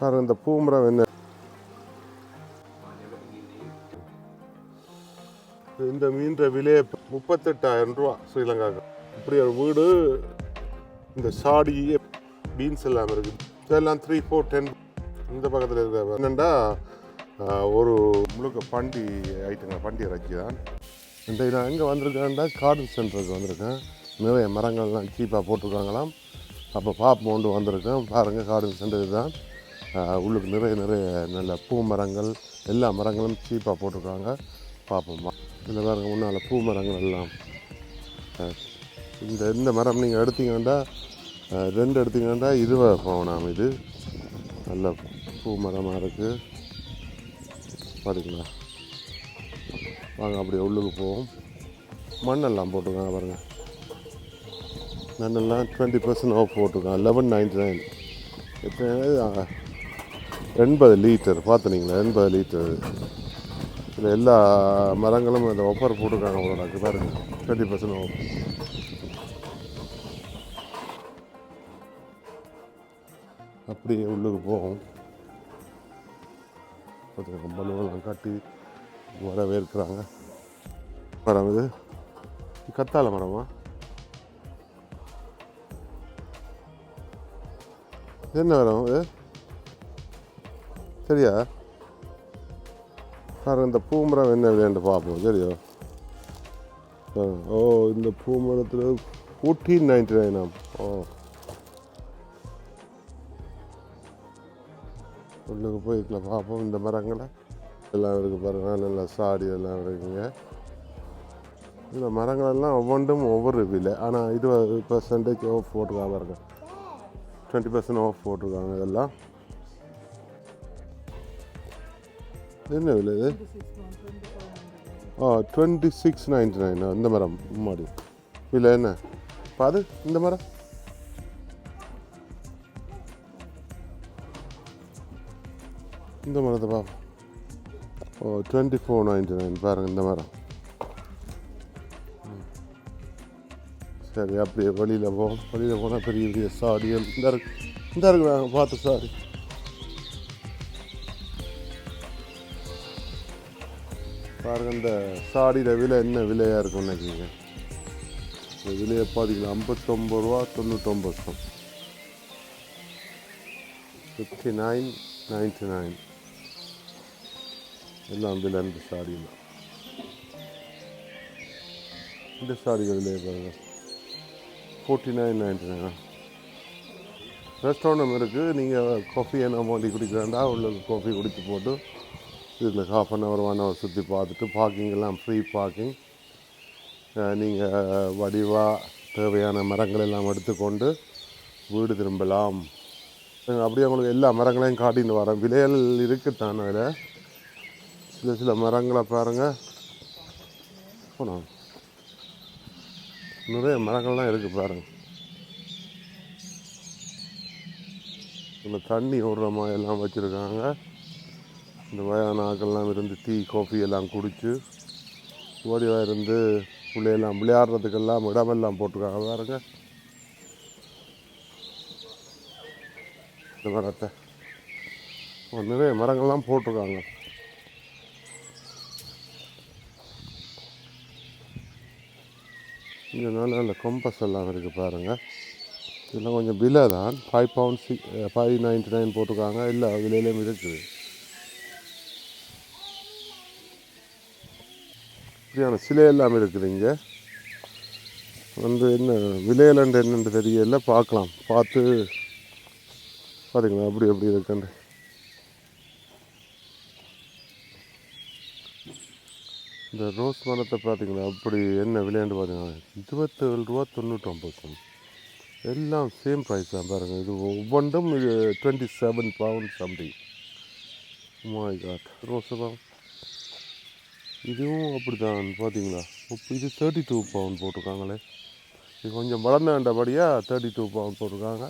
பாருங்க இந்த பூமரம் என்ன? இந்த மீன்ற விலையை முப்பத்தெட்டாயிரம் ரூபா ஸ்ரீலங்காவுக்கு. இப்படி ஒரு வீடு இந்த சாடி பீன்ஸ் எல்லாம் இருக்குது இதெல்லாம் த்ரீ ஃபோர் டென் இந்த பக்கத்தில் இருக்கிற என்னென்னா ஒரு முழுக்க பண்டி ஐட்டங்க பண்டி இறக்கி தான். இந்த நான் எங்கே வந்திருக்கேன்டா கார்டன் சென்டருக்கு வந்திருக்கேன். நிறைய மரங்கள்லாம் சீப்பாக போட்டிருக்காங்களாம். அப்போ பார்ப்போண்டு வந்திருக்கேன். பாருங்கள் கார்டன் சென்டர் தான் உள்ளுக்கு நிறைய நிறைய நல்ல பூ மரங்கள் எல்லா மரங்களும் சீப்பாக போட்டிருக்காங்க. பார்ப்போம்மா. இதில் பாருங்க முன்னால் பூ மரங்கள் எல்லாம் இந்த இந்த மரம் நீங்கள் எடுத்தீங்கன்னா ரெண்டு எடுத்தீங்கன்னா இருபது பவுனாம் இது. நல்ல பூ மரமாக இருக்குது பாருங்களா வாங்க அப்படியே உள்ளுக்கு போவோம். மண்ணெல்லாம் போட்டிருக்காங்க பாருங்கள் மண்ணெல்லாம் டுவெண்ட்டி பர்சன்ட் ஆஃப் போட்டிருக்கான் லெவன் நைன்டி நைன் இப்போ எண்பது லிட்டர் பார்த்துனீங்களா? எண்பது லிட்டர் இதில் எல்லா மரங்களும் இந்த ஒப்பர் போட்டிருக்காங்க அவ்வளோடாக்கு பாருங்க. டுவெண்ட்டி பர்சன்ட் ஓப்பர் அப்படியே உள்ளுக்கு போகும். பார்த்துக்கோங்க பலூன்லாம் காட்டி வரவேற்கிறாங்க மரம் இது? இது கத்தாழை மரமா? என்ன மரம் இது? சரியா? பாருங்க இந்த பூமரம் என்ன விளையாண்டு பார்ப்போம் சரியா? ஓ இந்த பூமரத்தில் ஃபோர்டீன் நைன்டி நைனாம் ஓ. உள்ளுக்கு போய்க்கலாம் பார்ப்போம் இந்த மரங்களை. எல்லாம் இருக்குது பாருங்க நல்லா சாடி எல்லாம் இருக்குங்க. இந்த மரங்களெல்லாம் ஒவ்வொன்றும் ஒவ்வொரு விலை. ஆனால் இருபது பர்சன்டேஜ் ஆஃப் போட்டிருக்காங்க பாருங்க. டுவெண்ட்டி பர்சன்ட் ஆஃப் போட்டிருக்காங்க இதெல்லாம். என்ன விலை இது? ஆ டுவெண்ட்டி சிக்ஸ் நைன்டி நைன் இந்த மரம் மாடி இல்லை என்ன? பாது இந்த மரம்? இந்த மரத்தை பா. ஓ டுவெண்ட்டி ஃபோர் நைன்டி நைன் பாருங்கள் இந்த மரம். சரி அப்படியே வழியில் போவோம் வழியில் போனால் பெரிய பெரிய சாடிகள். இந்த இருக்கு இந்த இருக்கு நாங்கள் பார்த்து சாரி பாருங்கள் இந்த சாடியில் விலை என்ன விலையாக இருக்கும் நினைக்கிங்க இந்த விலையை பார்த்தீங்கன்னா ஐம்பத்தொம்பது ரூபா தொண்ணூற்றொம்பது வருஷம் ஃபிஃப்டி நைன் நைன்டி நைன் எல்லாம் விலை இந்த சாடியில். இந்த சாடிகள் விலையை பாருங்கள் forty nine ninety nine restaurant இருக்குது நீங்கள் காஃபி என்ன மாட்டி குடிக்கிறாண்டா உள்ள காஃபி குடித்து போட்டு இதில் half an hour one hour சுற்றி பார்த்துட்டு பார்க்கிங் எல்லாம் ஃப்ரீ பார்க்கிங் நீங்கள் வடிவாக தேவையான மரங்கள் எல்லாம் எடுத்துக்கொண்டு வீடு திரும்பலாம். அப்படியே உங்களுக்கு எல்லா மரங்களையும் காட்டின்னு வரேன் விலைகள் இருக்குத்தான் அதில் சில சில மரங்களை பாருங்கள் போனோம் நிறைய மரங்கள்லாம் இருக்குது பாருங்கள் இந்த தண்ணி ஓடுற மாதிரி எல்லாம் வச்சுருக்காங்க. இந்த வயதான ஆக்கள்லாம் இருந்து டீ காஃபி எல்லாம் குடித்து ஓடிவாக இருந்து பிள்ளையெல்லாம் விளையாடுறதுக்கெல்லாம் இடமெல்லாம் போட்டிருக்காங்க. பாருங்க. இந்த மரத்தை. நிறைய மரங்கள்லாம் போட்டிருக்காங்க. இங்கே நல்ல நல்ல கொம்பஸ் எல்லாம் இருக்குது பாருங்கள் இதெல்லாம் கொஞ்சம் விலை தான் five pound six five ninety nine போட்டிருக்காங்க. இல்லை விலையிலேயும் இருக்குது. இப்படியான சிலை எல்லாம் இருக்குது இங்கே. வந்து என்ன விலையிலண்டு என்னென்று தெரியல பார்க்கலாம். பார்த்து பாருங்களா அப்படி எப்படி இருக்குன்னு. இந்த ரோஸ் மரத்தை பார்த்தீங்களா அப்படி என்ன விலையாண்டு பார்த்தீங்கன்னா இருபத்தேழு ரூபா தொண்ணூற்றொம்பது எல்லாம் சேம் ப்ரைஸ் தான் பாருங்கள் இது ஒவ்வொன்றும் இது twenty seven pound something my god rose தான் இதுவும் அப்படி தான் பார்த்தீங்களா? இப்போ இது தேர்ட்டி டூ பவுண்ட் போட்டிருக்காங்களே. இது கொஞ்சம் வளர்ந்தாண்டபடியாக தேர்ட்டி டூ பவுண்ட் போட்டிருக்காங்க.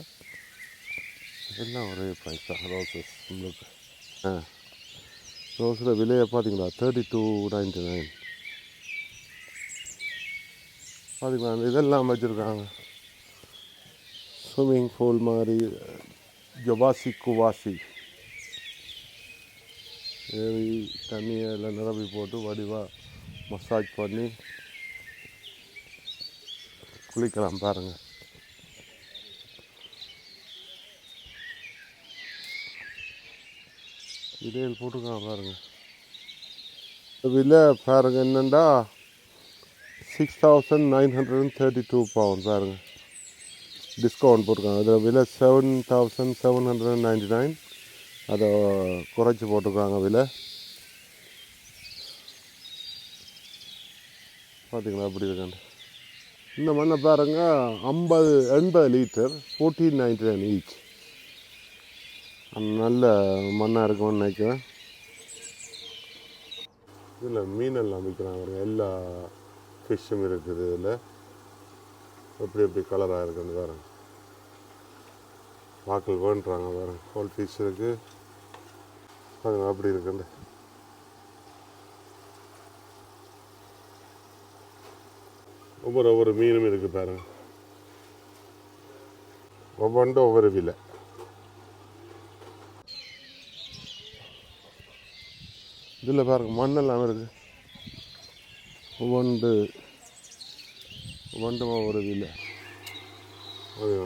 எல்லாம் ஒரே ப்ரைஸ் தான். ரோசஸ் உங்களுக்கு ஆ. ரோஸில் விலையை பார்த்தீங்களா? தேர்ட்டி டூ நைன்டி நைன் பார்த்தீங்களா? இதெல்லாம் வச்சுருக்காங்க. ஸ்விம்மிங் பூல் மாதிரி ஜவாசி குவாசி. ஏறி தண்ணியை எல்லாம் நிரப்பி போட்டு வடிவாக மசாஜ் பண்ணி குளிக்கலாம் பாருங்கள் இதே போட்டுக்கலாம் பாருங்கள் விலை பாருங்க என்னண்டா? Six thousand nine hundred and thirty two pound பாருங்க. டிஸ்கவுண்ட் போட்டிருக்காங்க. அதில் விலை seven thousand seven hundred and ninety nine அதை குறைச்சி போட்டிருக்காங்க விலை. பார்த்தீங்களா அப்படி இருக்காண்டு இந்த மண்ணை பாருங்க ஐம்பது எண்பது litre fourteen ninety nine each நல்ல மண்ணாக இருக்கும்னு நினைக்கிறேன். இதில் மீனெல்லாம் விற்கிறாங்க எல்லா ஃபிஷ்ஷும் இருக்குது இதில். எப்படி எப்படி கலராக இருக்குன்னு பாருங்கள் வாக்கள் வேண்டுறாங்க பாருங்கள் ஹோல் ஃபிஷ் இருக்குது பாருங்க அப்படி இருக்குண்டு. ஒவ்வொரு ஒவ்வொரு மீனும் இருக்குது பாருங்க. ஒவ்வொன்றும் ஒவ்வொரு விலை. இதில் பாருங்க மண்ணெல்லாம் இருக்குது ஒவ்வொன்று ஒவ்வொன்றும் ஒவ்வொரு விலை. அது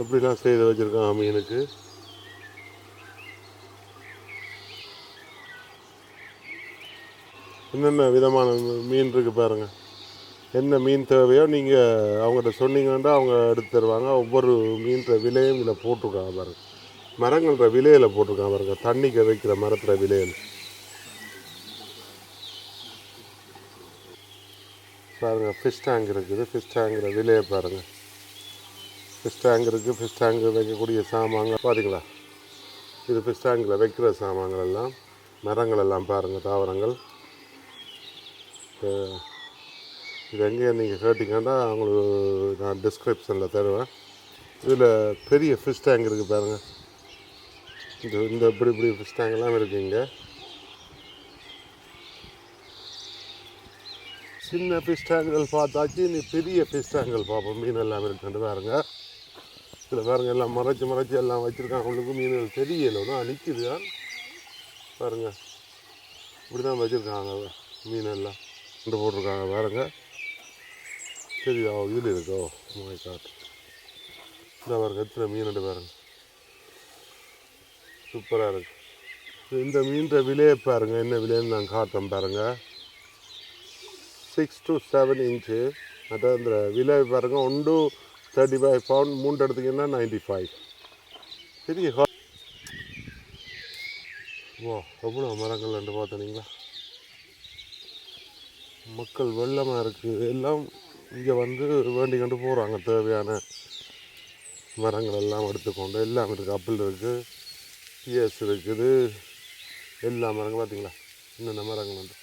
எப்படிலாம் செய்து வச்சுருக்கான் மீனுக்கு? என்னென்ன விதமான மீன் இருக்குது பாருங்கள் என்ன மீன் தேவையோ நீங்கள் அவங்ககிட்ட சொன்னீங்கன்னா அவங்க எடுத்து தருவாங்க. ஒவ்வொரு மீன்ற விலையும் இதில் போட்டிருக்காங்க பாருங்கள் மரங்கள்ன்ற விலையில் போட்டிருக்காங்க பாருங்கள் தண்ணிக்கு வைக்கிற மரத்துல விலையில். பாருங்கள் ஃபிஷ் டேங்க் இருக்குது. ஃபிஷ் டேங்கிற விலையை பாருங்கள் ஃபிஷ் டேங்க் இருக்குது ஃபிஷ் டேங்க் வைக்கக்கூடிய சாமாங்க பார்த்தீங்களா இது ஃபிஷ் டேங்கில் வைக்கிற சாமான்கள் எல்லாம் மரங்கள் எல்லாம் பாருங்கள் தாவரங்கள். இப்போ இது எங்கே நீங்கள் கேட்டிங்கன்னா உங்களுக்கு நான் டிஸ்கிரிப்ஷனில் தருவேன். இதில் பெரிய ஃபிஷ் டேங்க் இருக்குது பாருங்கள் இந்த இந்த இப்படி இப்படி ஃபிஷ் டேங்க் இருக்குது இங்கே. சின்ன ஃபிஷ் டேங்குகள் பார்த்தாச்சு நீ பெரிய ஃபிஷ் டேங்குகள் பார்ப்போம். மீன் எல்லாம் இருக்குன்னு பாருங்க. இதில் பாருங்கள் எல்லாம் மறைச்சி மறைச்சி எல்லாம் வச்சுருக்காங்க. உங்களுக்கு மீன்கள் தெரியலை ஒன்றும் நிற்குது பாருங்கள் இப்படி தான் வச்சுருக்காங்க மீன் எல்லாம். கொண்டு போட்டிருக்காங்க பாருங்க. தெரியுதா? ஓ, இதில் இருக்கோ? மாய் காட்டு இந்த பாருங்க எத்தனை மீன் பாருங்க. சூப்பராக இருக்கு. இந்த மீன்ற விலையை பாருங்க என்ன விலைன்னு நான் காட்டுறேன் பாருங்க. சிக்ஸ் டு செவன் இன்ச்சு அதான் இந்த விலை பாருங்க டூ தேர்ட்டி ஃபைவ் பவுண்ட் மூன்று எடுத்தீங்கன்னா நைன்டி ஃபைவ் பெரிய ஓ எவ்வளோ மரங்கள் ரெண்டு பார்த்தீங்களா? மக்கள் வெள்ளமாக இருக்குது எல்லாம் இங்கே வந்து வேண்டி கொண்டு போகிறாங்க தேவையான மரங்கள் எல்லாம் எடுத்துக்கொண்டு எல்லாம் இருக்குது அப்பிள் இருக்குது பிஎஸ் இருக்குது. எல்லா மரங்களும் பார்த்தீங்களா என்னென்ன மரங்கள் வந்து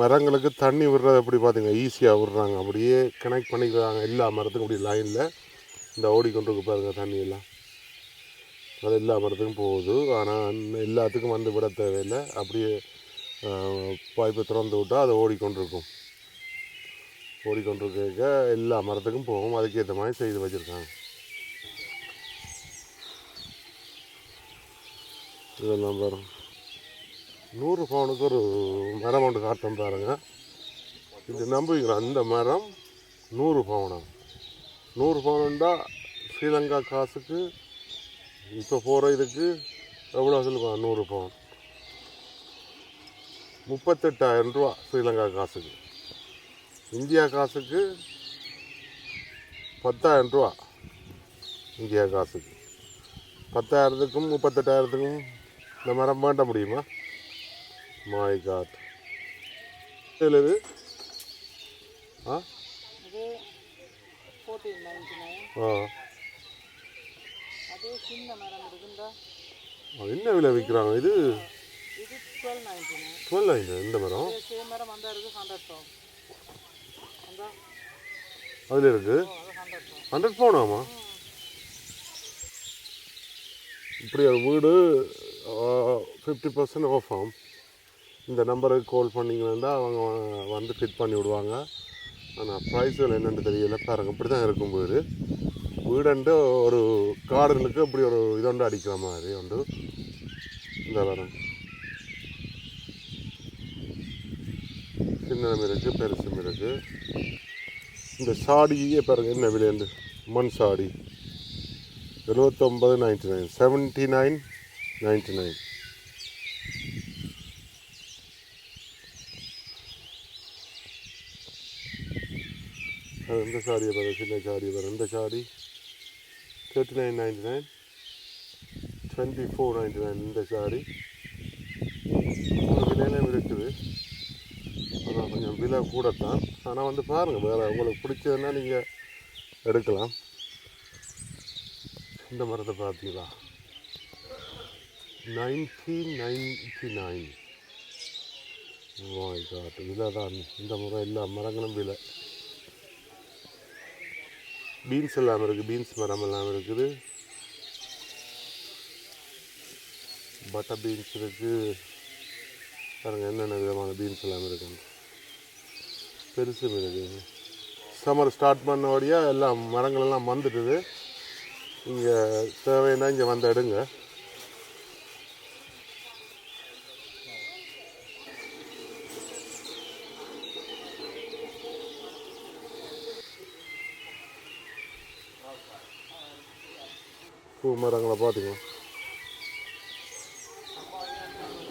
மரங்களுக்கு தண்ணி விடுறது எப்படி பார்த்தீங்க ஈஸியாக விடுறாங்க. அப்படியே கனெக்ட் பண்ணிக்கிறாங்க. எல்லா மரத்துக்கும் அப்படி லைனில் இந்த ஓடிக்கொண்டு பாருங்கள் பாருங்க தண்ணி எல்லாம் அது எல்லா மரத்துக்கும் போகுது. ஆனால் எல்லாத்துக்கும் வந்து விட தேவையில்லை. அப்படியே பைப்பை திறந்து விட்டால் அது ஓடிக்கொண்டிருக்கும். ஓடிக்கொண்டிருக்க எல்லா மரத்துக்கும் போகும். அதுக்கேற்ற மாதிரி செய்து வச்சுருக்காங்க. இதெல்லாம் பாருங்க. நூறு பவுனுக்கு ஒரு மரம் ஒன்று காட்டம் பாருங்கள் இது நம்புவீங்களா? அந்த மரம் நூறு பவுனா? நூறு பவுனுண்டா ஸ்ரீலங்கா காசுக்கு இப்போ போகிற இதுக்கு எவ்வளோ சொல்லுவாங்க நூறு பவுன். முப்பத்தெட்டாயிரம் ரூபா ஸ்ரீலங்கா காசுக்கு. இந்தியா காசுக்கு பத்தாயிரம் ரூபா இந்தியா காசுக்கு. பத்தாயிரத்துக்கும் முப்பத்தெட்டாயிரத்துக்கும் இந்த மரம் மாட்ட முடியுமா? மாய் காட் இதில் இது? ஆ? ஆ. என்ன விலை விற்கிறாங்க? இது டுவெல் நைன்டி இந்த மரம்? அதில் இருக்குது ஹண்ட்ரட் பவுன் பவுனாமா இப்படி ஒரு வீடு ஃபிஃப்டி பர்சன்ட் ஆஃப் ஆகும். இந்த நம்பருக்கு கால் பண்ணிங்கன்னா அவங்க வந்து ஃபிட் பண்ணி விடுவாங்க. ஆனால் ப்ரைஸுகள் என்னென்னு தெரியல. பாருங்க இப்படி தான் இருக்கும் வீடு. வீடுண்டு ஒரு கார்டனுக்கு இப்படி ஒரு இதொண்டு அடிக்கிற மாதிரி உண்டு. இந்த வரம் சின்ன மிளகு பெருசு மிளகு. இந்த சாடியே பாருங்க என்ன விலைண்டு மண் சாடி. எழுபத்தொம்பது ninety nine. Seventy nine ninety nine. இந்த சாடியை பாரு சின்ன சாடியை பாரு இந்த சாடி thirty nine ninety nine twenty four ninety nine இந்த சாடி. ஒரு விலையிலும் இருக்குது விலை கூடத்தான். ஆனால் வந்து பாருங்கள் வேறு உங்களுக்கு பிடிச்சதுன்னா நீங்கள் எடுக்கலாம். இந்த மரத்தை பார்த்தீங்களா? நைன்டீன் நைன்டி நைன் காட் விலை தான் இந்த முறை எல்லா மரங்களும் விலை. பீன்ஸ் எல்லாம் இருக்குது பீன்ஸ் மரம் எல்லாம் இருக்குது. பட்டர் பீன்ஸ் இருக்குது. பாருங்கள் என்னென்ன விதமான பீன்ஸ் எல்லாம் இருக்குது. பெருசு இருக்குது சம்மர் ஸ்டார்ட் பண்ணபடியா எல்லாம் மரங்களெல்லாம் வந்துடுது வந்துட்டுது. இங்கே தேவைன்னா இங்கே வந்து எடுங்க. பூ மரங்களை பார்த்தீங்க.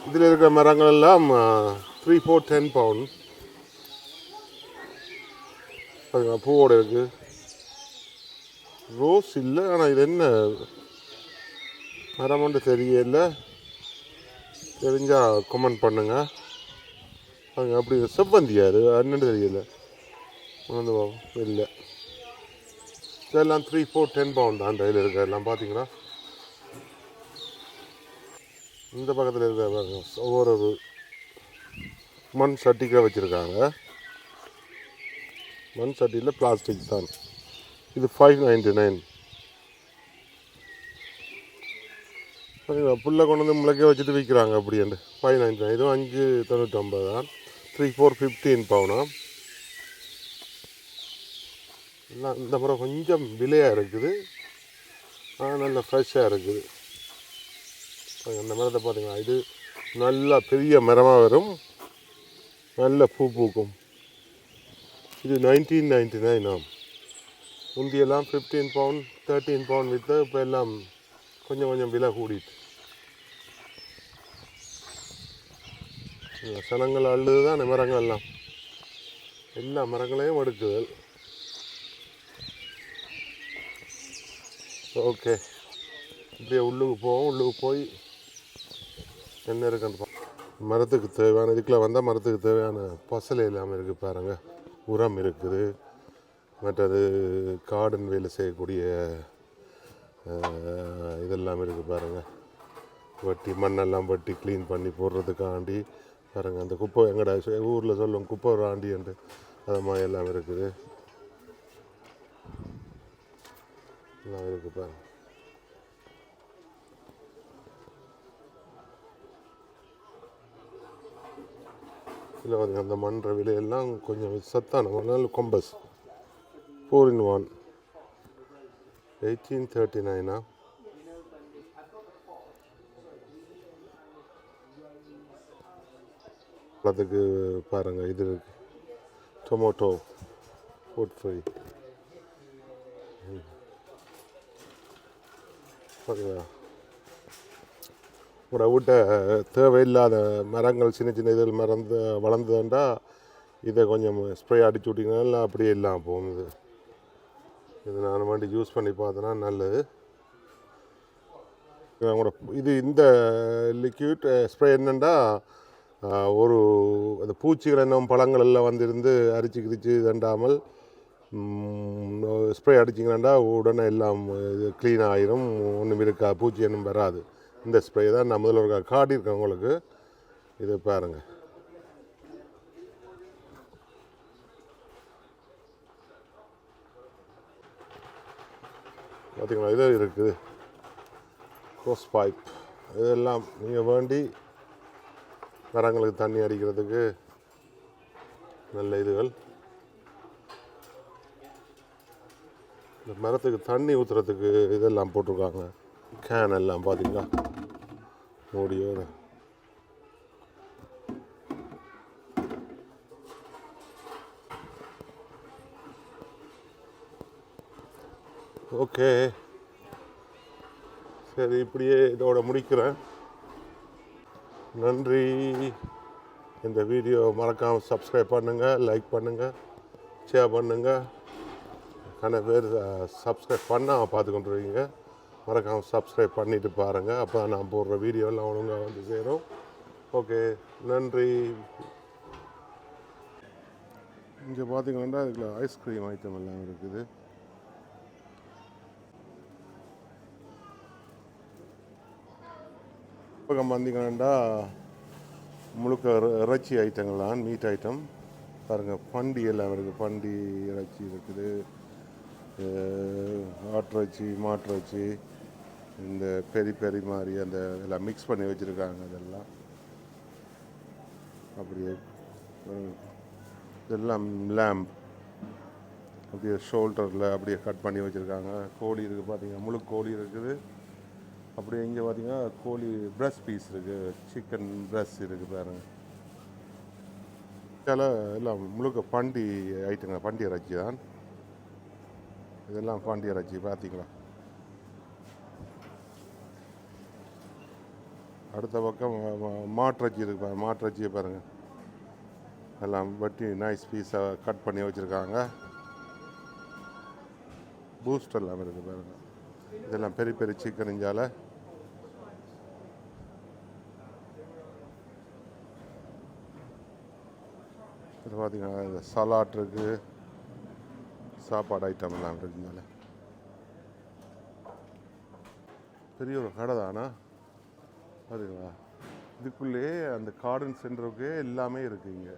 இதில் இருக்கிற மரங்கள் எல்லாம் த்ரீ ஃபோர் டென் பவுண்ட் பாருங்க பூவோட இருக்கு. ரோஸ் இல்லை ஆனால் இது என்ன? மரமண்டு தெரியல. தெரிஞ்சால் கமெண்ட் பண்ணுங்க. பாருங்க அப்படி செவ்வந்தியார் அது என்னன்னு தெரியல. உணர்ந்து பாவம் இல்லை. இதெல்லாம் த்ரீ ஃபோர் டென் பவுண்ட் தான் டையில் இருக்க எல்லாம் பார்த்தீங்களா இந்த பக்கத்தில் இருக்க பாருங்க ஒவ்வொரு மண் சட்டிக்காக வச்சுருக்காங்க. மண் சட்டியில் பிளாஸ்டிக் தான். இது ஃபைவ் நைன்டி நைன் சரிங்களா புல்லை கொண்டு வந்து முளைக்க வச்சுட்டு விற்கிறாங்க அப்படின்ட்டு ஃபைவ் நைன்டி நைன் இதுவும் அஞ்சு தொண்ணூற்றொம்பது தான். த்ரீ ஃபோர் ஃபிஃப்டீன் பவுனா. எல்லாம் இந்த முறை கொஞ்சம் விலையாக இருக்குது. ஆனால் நல்லா ஃப்ரெஷ்ஷாக இருக்குது. அந்த மரத்தை பார்த்தீங்கன்னா இது நல்லா பெரிய மரமாக வரும். நல்ல பூ பூக்கும். இது நைன்டீன் நைன்டி நைன் ஆம். முந்தியெல்லாம் ஃபிஃப்டீன் பவுண்ட் தேர்ட்டீன் பவுண்ட் விற்று இப்போ எல்லாம் கொஞ்சம் கொஞ்சம் விலை கூடிட்டு. இந்த சனங்கள் அள்ளுது தான் மரங்கள் எல்லாம் எல்லா மரங்களையும் எடுக்குதல். ஓகே. இப்படியே உள்ளுக்கு போவோம் உள்ளுக்கு போய் என்ன இருக்குன்னு மரத்துக்கு தேவையான இதுக்குள்ளே வந்தால் மரத்துக்கு தேவையான பசலை இல்லாமல் இருக்குது பாருங்கள் உரம் இருக்குது. மற்றது கார்டன் வேலை செய்யக்கூடிய இதெல்லாம் இருக்குது பாருங்க. வட்டி மண்ணெல்லாம் வட்டி க்ளீன் பண்ணி போடுறதுக்காண்டி பாருங்கள் அந்த குப்பை எங்கடா ஊரில் சொல்லுவோம் குப்பை ராண்டின்ட்டு அது மாதிரி எல்லாம் இருக்குது. எல்லாம் இருக்குது பாருங்கள் இதில் வந்து அந்த மண்ற விலையெல்லாம் கொஞ்சம் சத்தான மணல் compost. Four in one eighteen thirty நைனா? அதுக்கு பாருங்கள் இது இருக்கு டொமேட்டோ ஃபுட் ஃப்ரை பாருங்களா உங்களோட வீட்டை தேவையில்லாத மரங்கள் சின்ன சின்ன இதில் மறந்து வளர்ந்ததுண்டா இதை கொஞ்சம் ஸ்ப்ரே அடிச்சு விட்டிங்கனால அப்படியே இல்லாமல் போகுது இது நான் வேண்டி யூஸ் பண்ணி பார்த்தேன்னா நல்லது. உங்களோட இது இந்த லிக்யூட் ஸ்ப்ரே என்னென்னா ஒரு அந்த பூச்சிகள் என்ன பழங்கள் எல்லாம் வந்திருந்து அரிச்சு கிரிச்சு தண்டாமல் ஸ்ப்ரே அடிச்சிங்கன்னா உடனே எல்லாம் இது க்ளீன் ஆயிரும் ஒன்றும் இருக்கா பூச்சி ஒன்றும் வராது. இந்த ஸ்ப்ரே தான் நான் முதல்ல ஒரு காட்டியிருக்கேன் உங்களுக்கு. இது பாருங்கள் பார்த்தீங்களா இது இருக்குது. க்ரோஸ் பைப் இதெல்லாம் நீங்கள் வேண்டி மரங்களுக்கு தண்ணி அடிக்கிறதுக்கு நல்ல இதுகள். இந்த மரத்துக்கு தண்ணி ஊற்றுறதுக்கு இதெல்லாம் போட்டிருக்காங்க. கேன் எல்லாம் பார்த்தீங்களா மூடியோட. ஓகே. சரி இப்படியே இதோட முடிக்கிறேன். நன்றி. இந்த வீடியோ மறக்காமல் சப்ஸ்கிரைப் பண்ணுங்கள் லைக் பண்ணுங்கள் ஷேர் பண்ணுங்கள் நிறைய பேர் சப்ஸ்கிரைப் பண்ணால் பார்த்து கொண்டுருக்கீங்க மறக்காமல் சப்ஸ்கிரைப் பண்ணிவிட்டு பாருங்கள் அப்போ நான் போடுற வீடியோலாம் ஒழுங்காக வந்து சேரும். ஓகே நன்றி. இங்கே பார்த்தீங்கன்னா இதில் ஐஸ்கிரீம் ஐட்டம் எல்லாம் இருக்குது. பக்கம் பார்த்தீங்கன்னா முழுக்க இறைச்சி ஐட்டங்கள்லாம் மீட் ஐட்டம் பாருங்கள் பண்டி எல்லாம் இருக்குது பண்டி இறைச்சி இருக்குது. அஹ், ஆட்டிறைச்சி மாட்டிறைச்சி. இந்த பெரி பெரி மாதிரி அந்த இதெல்லாம் மிக்ஸ் பண்ணி வச்சுருக்காங்க அதெல்லாம். அப்படியே இதெல்லாம் லேம்ப் அப்படியே ஷோல்டரில் அப்படியே கட் பண்ணி வச்சுருக்காங்க. கோழி இருக்குது பார்த்தீங்கன்னா முழு கோழி இருக்குது. அப்படியே இங்கே பார்த்தீங்கன்னா கோழி பிரஸ்ட் பீஸ் இருக்குது சிக்கன் பிரஸ்ட் இருக்குது பாருங்கள் சில எல்லாம் முழுக்க பண்டி ஐட்டங்க பண்டி இறைச்சி தான். இதெல்லாம் பண்டி இறைச்சி பார்த்தீங்களா அடுத்த பக்கம் மாற்றச்சி இருக்கு பாருங்க மாற்றச்சியை பாருங்கள் எல்லாம் வெட்டி நைஸ் பீஸாக கட் பண்ணி வச்சுருக்காங்க. பூஸ்ட் எல்லாம் இருக்குது பாருங்கள் இதெல்லாம் பெரிய பெரிய சிக்கன் இஞ்சால. இது பார்த்தீங்கன்னா இந்த சலாட் இருக்குது சாப்பாடு ஐட்டம் எல்லாம் இருக்குதுனால பெரிய ஒரு கடை தானா? பாருங்களா இதுக்குள்ளேயே அந்த கார்டன் சென்டருக்கு எல்லாமே இருக்குது இங்கே.